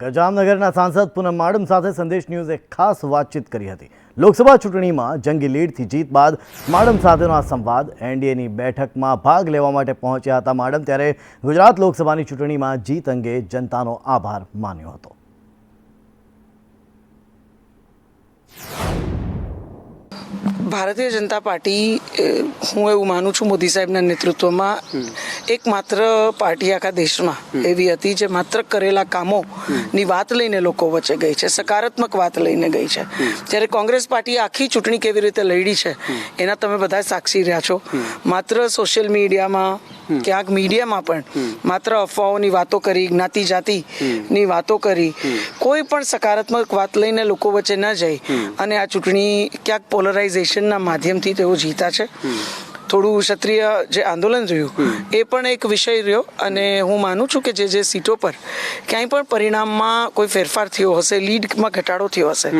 ગજામનગરના સાંસદ પૂનમ માડમ સાથે સંદેશ ન્યૂઝે ખાસ વાતચીત કરી હતી. લોકસભા ચૂંટણીમાં જંગી લીડથી જીત બાદ માડમ સાથેનો આ સંવાદ એનડીએની બેઠકમાં ભાગ લેવા માટે પહોંચ્યા હતા માડમ, ત્યારે ગુજરાત લોકસભાની ચૂંટણીમાં જીત અંગે જનતાનો આભાર માન્યો હતો. ભારતીય જનતા પાર્ટી હું એવું માનું છું મોદી સાહેબના નેતૃત્વમાં એકમાત્ર પાર્ટી આખા દેશમાં એવી હતી જે માત્ર કરેલા કામોની વાત લઈને લોકો વચ્ચે ગઈ છે સકારાત્મક વાત લઈને ગઈ છે. જ્યારે કોંગ્રેસ પાર્ટી આખી ચૂંટણી કેવી રીતે લડી છે એના તમે બધા સાક્ષી રહ્યા છો. માત્ર સોશિયલ મીડિયામાં ક્યાંક મીડિયામાં પણ માત્ર અફવાઓની વાતો કરી જ્ઞાતિ જાતિની વાતો કરી કોઈ પણ સકારાત્મક વાત લઈને લોકો વચ્ચે ન જાય અને આ ચૂંટણી ક્યાંક પોલરાઇઝેશનના માધ્યમથી તેઓ જીતા છે. થોડું ક્ષત્રિય જે આંદોલન રહ્યું એ પણ એક વિષય રહ્યો અને હું માનું છું કે જે જે સીટો પર ક્યાંય પણ પરિણામમાં કોઈ ફેરફાર થયો હશે લીડમાં ઘટાડો થયો હશે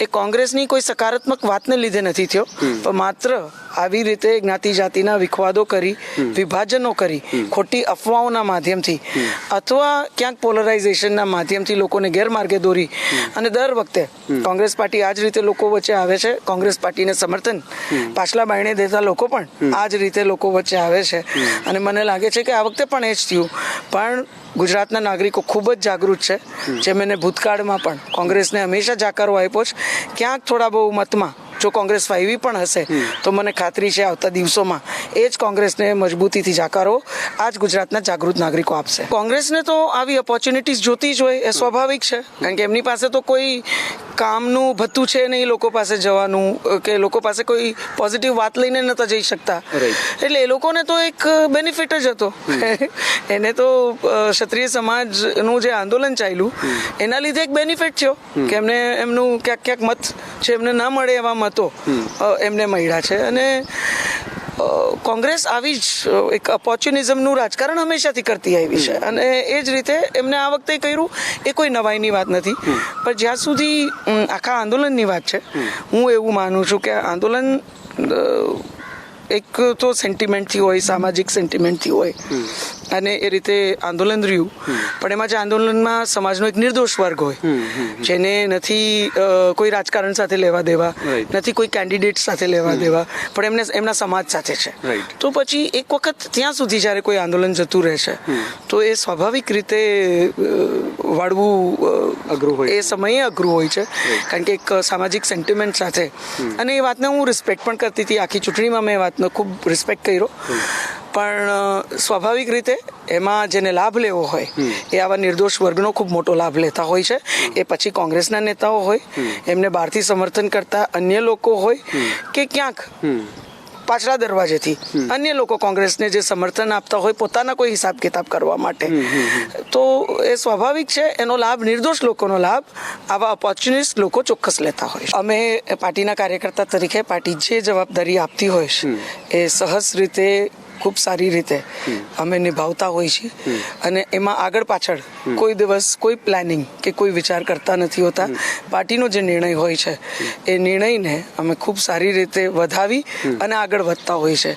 એ કોંગ્રેસની કોઈ સકારાત્મક વાતને લીધે નથી થયો પણ માત્ર આવી રીતે જ્ઞાતિ જાતિના વિખવાદો કરી વિભાજનો કરી ખોટી અફવાઓના માધ્યમથી અથવા ક્યાંક પોલરાઇઝેશનના માધ્યમથી લોકોને ગેરમાર્ગે દોરી અને દર વખતે કોંગ્રેસ પાર્ટી આ જ રીતે લોકો વચ્ચે આવે છે. કોંગ્રેસ પાર્ટીને સમર્થન પાછલા બાયણે દેતા લોકો પણ આ જ રીતે લોકો વચ્ચે આવે છે. અને મને લાગે છે કે આ વખતે પણ એ જ થયું. પણ ગુજરાતના નાગરિકો ખૂબ જ જાગૃત છે. જે મેં ભૂતકાળમાં પણ કોંગ્રેસને હંમેશા જાકારો આપ્યો છે. ક્યાંક થોડા બહુ મતમાં જો કોંગ્રેસ ફાઈવી પણ હશે તો મને ખાતરી છે આવતા દિવસોમાં એ જ કોંગ્રેસને મજબૂતીથી જાકારો આ જ ગુજરાતના જાગૃત નાગરિકો આપશે. કોંગ્રેસને તો આવી ઓપોર્ચ્યુનિટીઝ જોતી જ હોય એ સ્વાભાવિક છે. કારણ કે એમની પાસે તો કોઈ કામનું ભથ્થું છે નહીં લોકો પાસે જવાનું કે લોકો પાસે કોઈ પોઝિટિવ વાત લઈને નતા જઈ શકતા. એટલે એ લોકોને તો એક બેનિફિટ જ હતો. એને તો ક્ષત્રિય સમાજનું જે આંદોલન ચાલ્યું એના લીધે એક બેનિફિટ થયો કે એમને એમનું ક્યાંક ક્યાંક મત છે એમને ના મળે એવા મતો એમને મળ્યા છે. અને કોંગ્રેસ આવી જ એક ઓપોર્ચ્યુનિઝમનું રાજકારણ હંમેશાથી કરતી આવી છે. અને એ જ રીતે એમને આ વખતે કર્યું એ કોઈ નવાઈની વાત નથી. પણ જ્યાં સુધી આખા આંદોલનની વાત છે હું એવું માનું છું કે આંદોલન એક તો સેન્ટિમેન્ટથી હોય સામાજિક સેન્ટિમેન્ટથી હોય. અને એ રીતે આંદોલન રહ્યું. પણ એમાં જે આંદોલનમાં સમાજનો એક નિર્દોષ વર્ગ હોય જેને નથી કોઈ રાજકારણ સાથે લેવા દેવા નથી કોઈ કેન્ડિડેટ સાથે લેવા દેવા પણ એમને એમના સમાજ સાથે છે. તો પછી એક વખત ત્યાં સુધી જ્યારે કોઈ આંદોલન જતું રહે છે તો એ સ્વાભાવિક રીતે વાળવું અઘરું હોય એ સમયે અઘરું હોય છે. કારણ કે એક સામાજિક સેન્ટિમેન્ટ સાથે. અને એ વાતને હું રિસ્પેક્ટ પણ કરતી હતી. આખી ચૂંટણીમાં મેં એ વાતનો ખૂબ રિસ્પેક્ટ કર્યો. પણ સ્વાભાવિક રીતે એમાં જેને લાભ લેવો હોય એ આવા નિર્દોષ વર્ગનો ખૂબ મોટો લાભ લેતા હોય છે. એ પછી કોંગ્રેસના નેતાઓ હોય એમને બહારથી સમર્થન કરતા અન્ય લોકો હોય કે ક્યાંક પાછલા દરવાજેથી અન્ય લોકો કોંગ્રેસને જે સમર્થન આપતા હોય પોતાના કોઈ હિસાબ કિતાબ કરવા માટે. તો એ સ્વાભાવિક છે એનો લાભ નિર્દોષ લોકોનો લાભ આવા ઓપોર્ચ્યુનિસ્ટ લોકો ચોક્કસ લેતા હોય છે. અમે પાર્ટીના કાર્યકર્તા તરીકે પાર્ટી જે જવાબદારી આપતી હોય છે એ સહજ રીતે ખૂબ સારી રીતે અમે નિભાવતા હોય છીએ અને એમાં આગળ પાછળ કોઈ દિવસ કોઈ પ્લાનિંગ કે કોઈ વિચાર કરતા નથી હોતા. પાર્ટીનો જે નિર્ણય હોય છે, એ નિર્ણયને અમે ખૂબ સારી રીતે વધાવી અને આગળ વધતા હોય છે.